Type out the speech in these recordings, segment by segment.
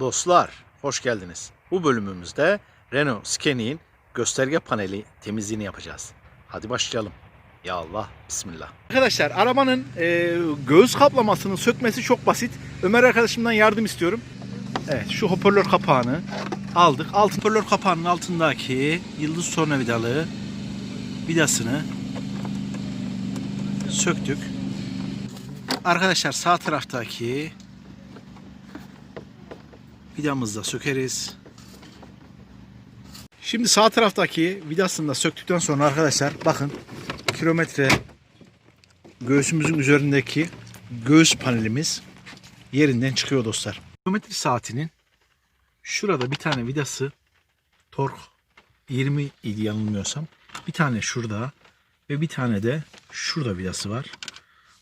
Dostlar, hoş geldiniz. Bu bölümümüzde Renault Scenic gösterge paneli temizliğini yapacağız. Hadi başlayalım. Ya Allah, Bismillah. Arkadaşlar arabanın e, göğüs kaplamasının sökmesi çok basit. Ömer arkadaşımdan yardım istiyorum. Evet, şu hoparlör kapağını aldık. Alt hoparlör kapağının altındaki yıldız tornavidalı vidasını söktük. Arkadaşlar sağ taraftaki vidamızı da sökeriz. Şimdi sağ taraftaki vidasını da söktükten sonra arkadaşlar bakın kilometre göğsümüzün üzerindeki göğüs panelimiz yerinden çıkıyor dostlar. Kilometre saatinin şurada bir tane vidası tork 20 idi yanılmıyorsam. Bir tane şurada ve bir tane de şurada vidası var.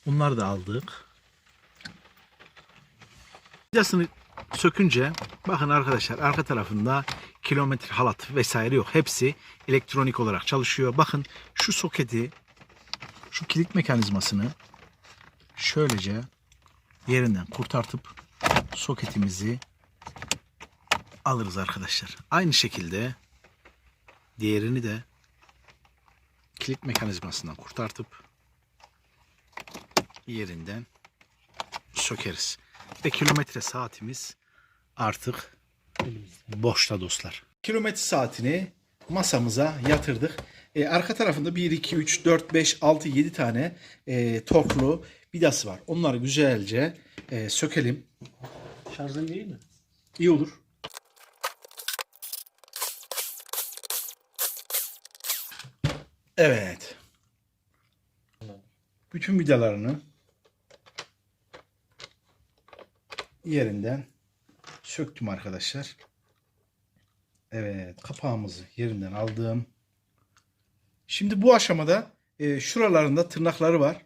Bunları da aldık. Vidasını sökünce bakın arkadaşlar arka tarafında kilometre halat vesaire yok. Hepsi elektronik olarak çalışıyor. Bakın şu soketi şu kilit mekanizmasını şöylece yerinden kurtartıp soketimizi alırız arkadaşlar. Aynı şekilde diğerini de kilit mekanizmasından kurtartıp yerinden sökeriz. Ve kilometre saatimiz artık boşta dostlar. Kilometre saatini masamıza yatırdık. Ee, arka tarafında 1, 2, 3, 4, 5, 6, 7 tane e, torklu vidası var. Onları güzelce e, sökelim. Şarjın değil mi? İyi olur. Evet. Bütün vidalarını yerinden söktüm arkadaşlar. Evet, kapağımızı yerinden aldım. Şimdi bu aşamada e, şuralarında tırnakları var.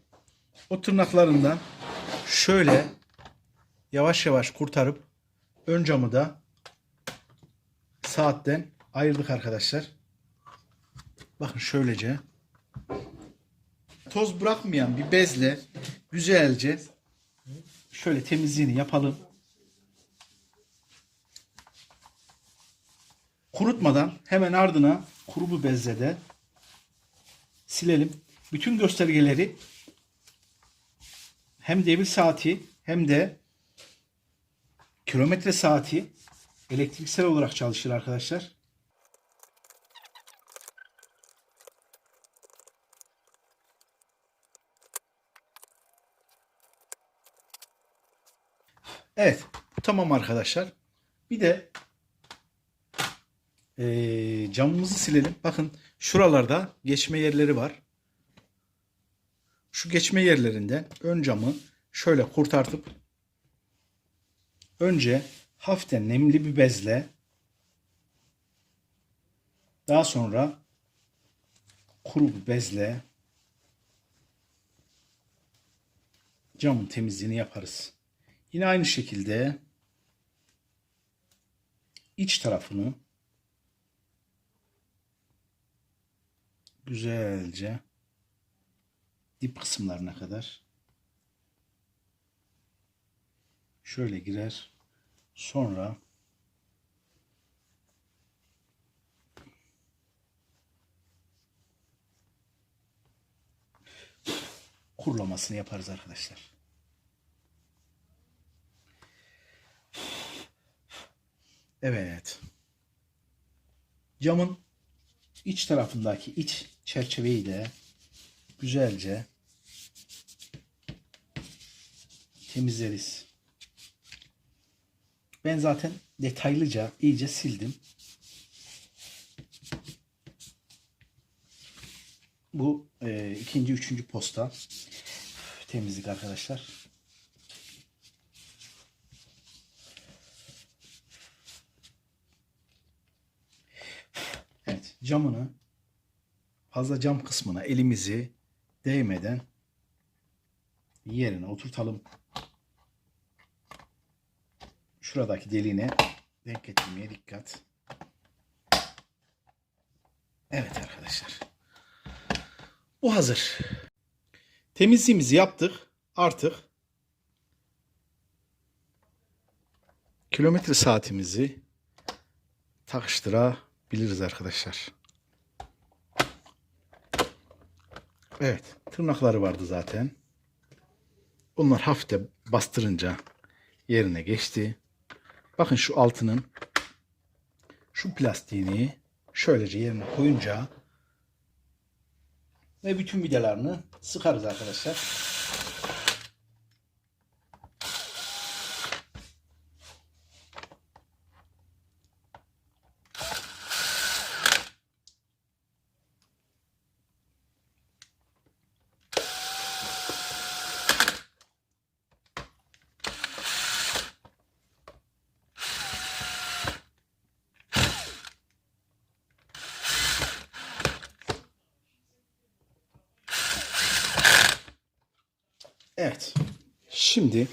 O tırnaklarından şöyle yavaş yavaş kurtarıp ön camı da saatten ayırdık arkadaşlar. Bakın şöylece toz bırakmayan bir bezle güzelce şöyle temizliğini yapalım. Kurutmadan hemen ardına kuru bir bezle silelim. Bütün göstergeleri hem devir saati hem de kilometre saati elektriksel olarak çalışır arkadaşlar. Evet. Tamam arkadaşlar. Bir de eee, camımızı silelim. Bakın şuralarda geçme yerleri var. Şu geçme yerlerinden ön camı şöyle kurtartıp önce hafiften nemli bir bezle daha sonra kuru bir bezle camın temizliğini yaparız. Yine aynı şekilde iç tarafını güzelce dip kısımlarına kadar şöyle girer. Sonra kurulamasını yaparız arkadaşlar. Evet. Camın iç tarafındaki iç çerçeveyi de güzelce temizleriz. Ben zaten detaylıca iyice sildim. Bu e, ikinci, üçüncü posta temizlik arkadaşlar. Evet, camını fazla cam kısmına elimizi değmeden yerine oturtalım. Şuradaki deliğine denk getirmeye dikkat. Evet arkadaşlar. Bu hazır. Temizliğimizi yaptık. Artık kilometre saatimizi takıştırabiliriz arkadaşlar. Evet, tırnakları vardı zaten. Bunlar hafifte bastırınca yerine geçti. Bakın şu altının şu plastiğini şöylece yerine koyunca ve bütün vidalarını sıkarız arkadaşlar. Evet. Şimdi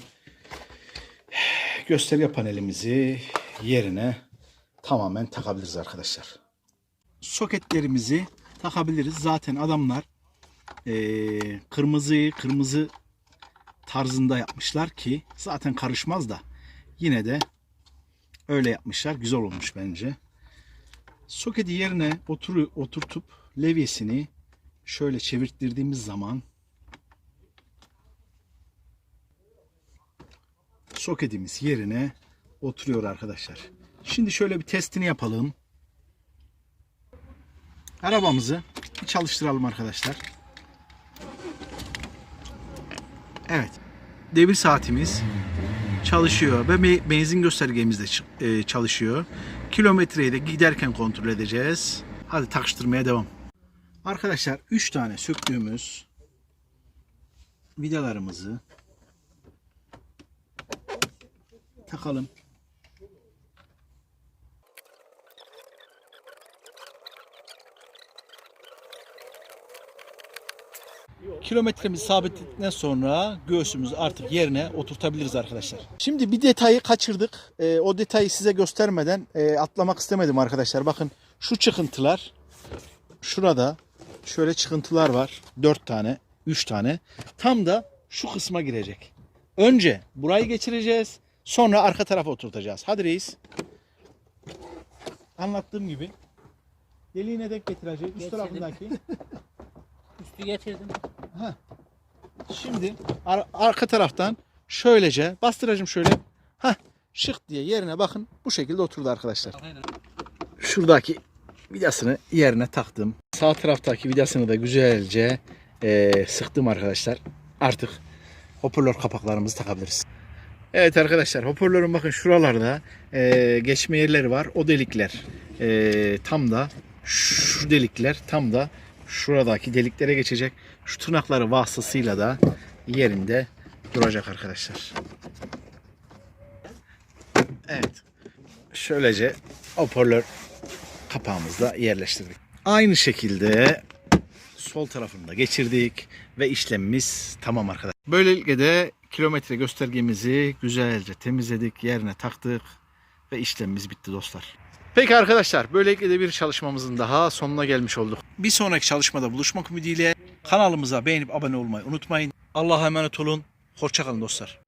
gösterge panelimizi yerine tamamen takabiliriz arkadaşlar. Soketlerimizi takabiliriz. Zaten adamlar eee kırmızıyı kırmızı tarzında yapmışlar ki zaten karışmaz da yine de öyle yapmışlar. Güzel olmuş bence. Soketi yerine otur, oturtup levyesini şöyle çevirttirdiğimiz zaman soketimiz yerine oturuyor arkadaşlar. Şimdi şöyle bir testini yapalım. Arabamızı çalıştıralım arkadaşlar. Evet. Devir saatimiz çalışıyor ve be- benzin göstergemiz de e, çalışıyor. Kilometreyi de giderken kontrol edeceğiz. Hadi takıştırmaya devam. Arkadaşlar 3 tane söktüğümüz vidalarımızı takalım. Kilometremizi sabitledikten sonra göğsümüzü artık yerine oturtabiliriz arkadaşlar. Şimdi bir detayı kaçırdık. Ee, o detayı size göstermeden e, atlamak istemedim arkadaşlar. Bakın şu çıkıntılar şurada şöyle çıkıntılar var. 4 tane, 3 tane. Tam da şu kısma girecek. Önce burayı geçireceğiz. Sonra arka tarafa oturtacağız. Hadi reis. Anlattığım gibi. Deliğine denk getireceğiz. Üst Getirdim. tarafındaki. Üstü getirdim. Şimdi ar- arka taraftan şöylece bastıracağım şöyle. Hah şık diye yerine bakın bu şekilde oturdu arkadaşlar. Şuradaki vidasını yerine taktım. Sağ taraftaki vidasını da güzelce eee, sıktım arkadaşlar. Artık hoparlör kapaklarımızı takabiliriz. Evet arkadaşlar hoparlörün bakın şuralarda eee, geçme yerleri var. O delikler eee, tam da şu delikler tam da şuradaki deliklere geçecek. Şu tırnakları vasıtasıyla da yerinde duracak arkadaşlar. Evet. Şöylece hoparlör kapağımızı da yerleştirdik. Aynı şekilde sol tarafını da geçirdik ve işlemimiz tamam arkadaşlar. Böylelikle de kilometre göstergemizi güzelce temizledik, yerine taktık ve işlemimiz bitti dostlar. Peki arkadaşlar böylelikle de bir çalışmamızın daha sonuna gelmiş olduk. Bir sonraki çalışmada buluşmak ümidiyle kanalımıza beğenip abone olmayı unutmayın. Allah'a emanet olun. Hoşçakalın dostlar.